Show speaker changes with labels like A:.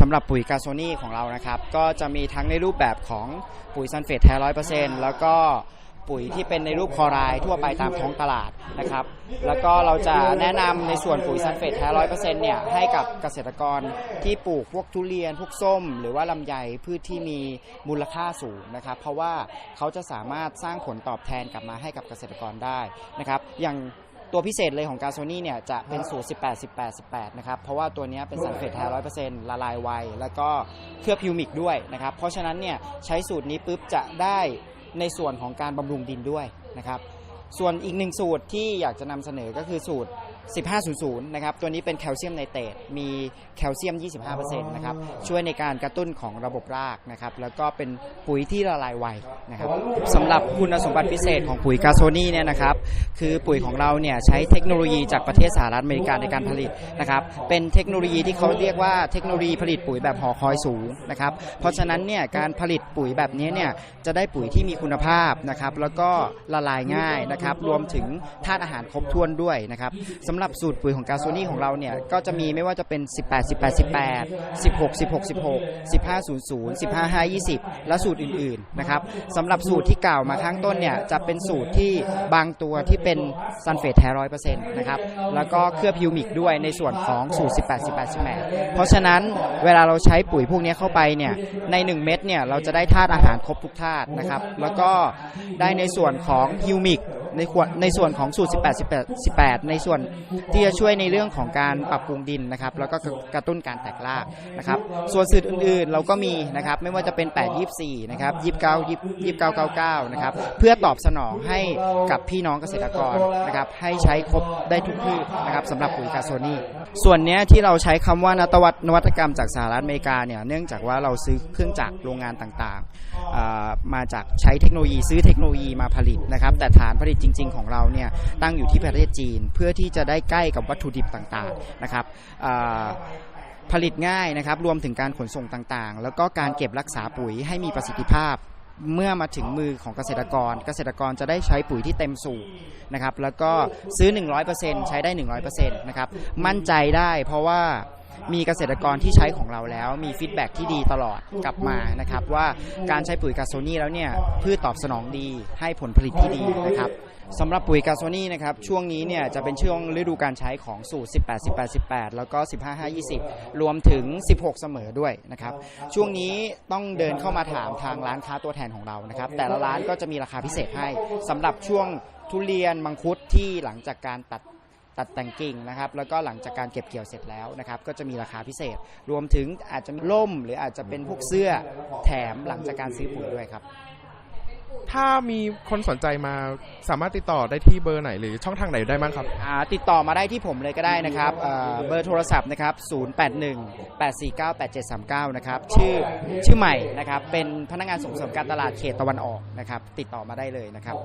A: สำหรับปุ๋ยกาโซนี่ของเรานะครับ ก็จะมีทั้งในรูปแบบของปุ๋ยซัลเฟตแท้ร้อยเปอร์เซ็นต์แล้วก็ปุ๋ยที่เป็นในรูปคอไรด์ทั่วไปตามท้องตลาดนะครับ แล้วก็เราจะแนะนำในส่วนปุ๋ยซัลเฟตแท้ร้อยเปอร์เซ็นต์เนี่ยให้กับเกษตรกรที่ปลูกพวกทุเรียนพวกส้ม หรือว่าลำไยพืชที่มีมูลค่าสูงนะครับ เพราะว่าเขาจะสามารถสร้างผลตอบแทนกลับมาให้กับเกษตรกรได้นะครับ อย่าง ตัวพิเศษเลยของกาโซนี่เนี่ยจะเป็นสูตร 18 18 18 นะครับ เพราะว่าตัวเนี้ยเป็นซัลเฟตแท้ร้อยเปอร์เซ็นต์ละลายไว แล้วก็เคลือบฮิวมิกด้วยนะครับ เพราะฉะนั้นเนี่ยใช้สูตรนี้ปุ๊บจะได้ในส่วนของการบำรุงดินด้วยนะครับ ส่วนอีกหนึ่งสูตรที่อยากจะนำเสนอก็คือสูตร1500 นะครับ ตัวนี้เป็นแคลเซียมไนเตรตมีแคลเซียม 25%นะครับ ช่วยในการกระตุ้นของระบบรากนะครับ แล้วก็เป็นปุ๋ยที่ละลายไวนะครับสำหรับคุณสมบัติพิเศษของปุ๋ยกาโซนี่เนี่ยนะครับ คือปุ๋ยของเราเนี่ยใช้เทคโนโลยีจากประเทศสหรัฐอเมริกาในการผลิตนะครับ เป็นเทคโนโลยีที่เขาเรียกว่าเทคโนโลยีผลิตปุ๋ยแบบหอคอยสูงนะครับ เพราะฉะนั้นเนี่ยการผลิตปุ๋ยแบบนี้เนี่ยจะได้ปุ๋ยที่มีคุณภาพนะครับ แล้วก็ละลายง่ายนะครับ รวมถึงธาตุอาหารครบถ้วนด้วยนะครับสำหรับสูตรปุ๋ยของกาโซนี่ของเราเนี่ย ก็จะมีไม่ว่าจะเป็น 18 18 18 16 16 16 15 00 15 5 20 และสูตรอื่นๆนะครับสำหรับสูตรที่กล่าวมาข้างต้นเนี่ย จะเป็นสูตรที่บางตัวที่เป็นซัลเฟตแท้ร้อยเปอร์เซ็นต์นะครับ แล้วก็เคลือบฮิวมิกด้วยในส่วนของสูตร 18 18 18 เพราะฉะนั้นเวลาเราใช้ปุ๋ยพวกนี้เข้าไปเนี่ย ใน 1 เม็ดเนี่ย เราจะได้ธาตุอาหารครบทุกธาตุนะครับ แล้วก็ได้ในส่วนของฮิวมิกในขวดในส่วนของสูตร 18 18 18 ในส่วนที่จะช่วยในเรื่องของการปรับปรุงดินนะครับ แล้วก็กระตุ้นการแตกรากนะครับ ส่วนสูตรอื่นๆ เราก็มีนะครับ ไม่ว่าจะเป็น 8 24 นะครับ 29 29 99 นะครับ เพื่อตอบสนองให้กับพี่น้องเกษตรกรนะครับ ให้ใช้ครบได้ทุกพืชนะครับสำหรับปุ๋ยกาโซนี่ ส่วนเนี้ยที่เราใช้คำว่านวัตนวัตกรรมจากสหรัฐอเมริกาเนี่ย เนื่องจากว่าเราซื้อเครื่องจักรโรงงานต่างๆ มาจากใช้เทคโนโลยีซื้อเทคโนโลยีมาผลิตนะครับ แต่ฐานผลิตจริง ๆ ของเราเนี่ยตั้งอยู่ที่ประเทศจีนเพื่อที่จะได้ใกล้กับวัตถุดิบต่างๆนะครับผลิตง่ายนะครับรวมถึงการขนส่งต่างๆ แล้วก็การเก็บรักษาปุ๋ยให้มีประสิทธิภาพ เมื่อมาถึงมือของเกษตรกร เกษตรกรจะได้ใช้ปุ๋ยที่เต็มสูบนะครับแล้วก็ซื้อ 100%ใช้ได้ 100%นะครับมั่นใจได้เพราะว่า มีเกษตรกรที่ใช้ของเราแล้ว มีฟีดแบ็กที่ดีตลอดกลับมานะครับว่าการใช้ปุ๋ยกาโซนี่แล้วเนี่ยพืชตอบสนองดีให้ผลผลิตที่ดีนะครับสำหรับปุ๋ยกาโซนี่นะครับช่วงนี้เนี่ยจะเป็นช่วงฤดูการใช้ของสูตร 18 18 18 แล้วก็ 15 5 20 รวมถึง 16 เสมอด้วยนะครับช่วงนี้ต้องเดินเข้ามาถามทางร้านค้าตัวแทนของเรานะครับแต่ละร้านก็จะมีราคาพิเศษให้สำหรับช่วงทุเรียนมังคุดที่หลังจากการตัด ตัดแต่งกิ่งนะครับแล้วก็หลังจากการเก็บเกี่ยวเสร็จแล้วนะครับก็จะมีราคาพิเศษ รวมถึงอาจจะมีล่มหรืออาจจะเป็นพวกเสื้อแถมหลังจากการซื้อปุ๋ยด้วยครับ
B: ถ้ามีคนสนใจมาสามารถติดต่อได้ที่เบอร์ไหนหรือช่องทางไหนได้บ้างครับ
A: อ่าติดต่อมาได้ที่ผมเลยก็ได้นะครับเอ่อเบอร์โทรศัพท์นะครับ 081 849 8739 นะครับชื่อชื่อใหม่นะครับเป็นพนักงานส่งเสริมการตลาดเขตตะวันออกนะครับติดต่อมาได้เลยนะครับ